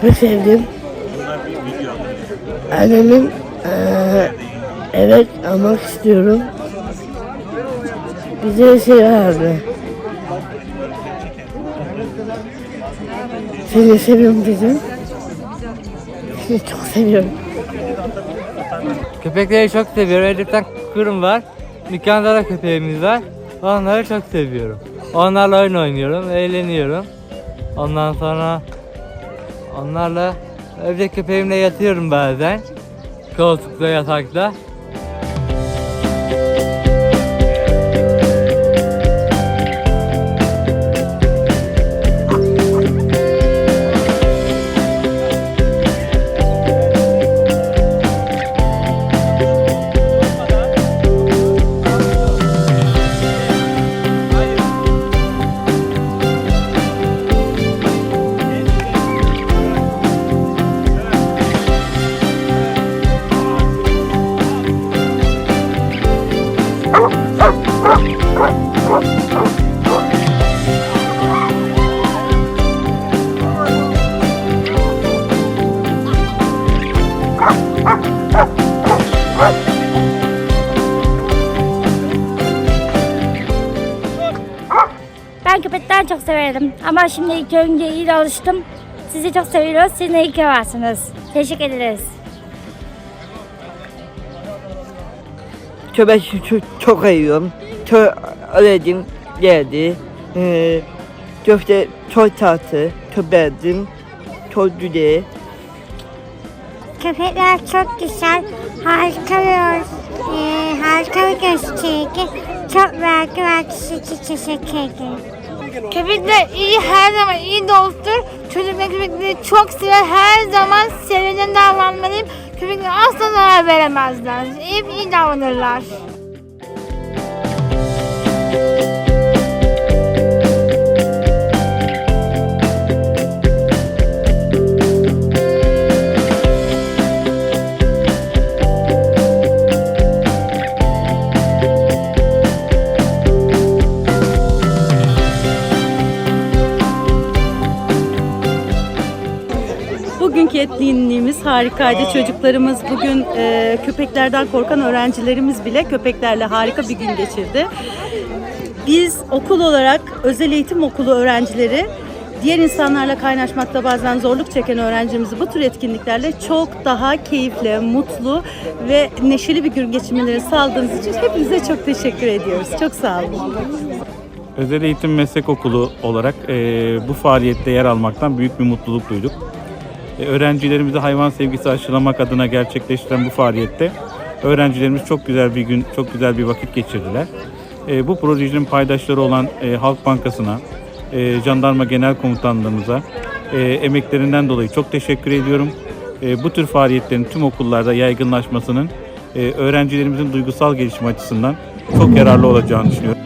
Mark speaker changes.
Speaker 1: Çok sevdim. Annemin eee, evet almak istiyorum. Bize şey verdi. Seni seviyorum dedim. Seni çok seviyorum.
Speaker 2: Köpekleri çok seviyorum. Elif'ten kurum var. Dükkanda da köpeğimiz var. Onları çok seviyorum. Onlarla oyun oynuyorum, eğleniyorum. Ondan sonra onlarla evde köpeğimle yatıyorum bazen. Koltukta, yatakta.
Speaker 3: Çok severim. Ama şimdi ilk önce iyi de alıştım. Sizi çok seviyoruz. Siz de iyi ki varsınız. Teşekkür ederiz.
Speaker 4: Köpek çok, çok seviyorum. Çok aradım geldi. Ee, köfte çok tatlı. Köpeğim çok güzel.
Speaker 5: Köpekler çok güzel, harika bir, e, harika bir gösterge. Çok vergi vergisi için teşekkür ederim.
Speaker 6: Köpekler iyi her zaman iyi dosttur. Çocuklar köpekleri çok sever. Her zaman sevecen davranmalıyım. Köpekler asla zarar veremezler. Hep iyi davranırlar.
Speaker 7: Etkinliğimiz harikaydı. Çocuklarımız bugün e, köpeklerden korkan öğrencilerimiz bile köpeklerle harika bir gün geçirdi. Biz okul olarak özel eğitim okulu öğrencileri diğer insanlarla kaynaşmakta bazen zorluk çeken öğrencimizi bu tür etkinliklerle çok daha keyifli, mutlu ve neşeli bir gün geçirmelerini sağladığınız için hepinize çok teşekkür ediyoruz. Çok sağ olun.
Speaker 8: Özel Eğitim Meslek Okulu olarak e, bu faaliyette yer almaktan büyük bir mutluluk duyduk. E, öğrencilerimize hayvan sevgisi aşılamak adına gerçekleştiren bu faaliyette öğrencilerimiz çok güzel bir gün, çok güzel bir vakit geçirdiler. E, bu projenin paydaşları olan e, Halk Bankası'na, Jandarma Genel Komutanlığımıza emeklerinden dolayı çok teşekkür ediyorum. Bu tür faaliyetlerin tüm okullarda yaygınlaşmasının öğrencilerimizin duygusal gelişimi açısından çok yararlı olacağını düşünüyorum.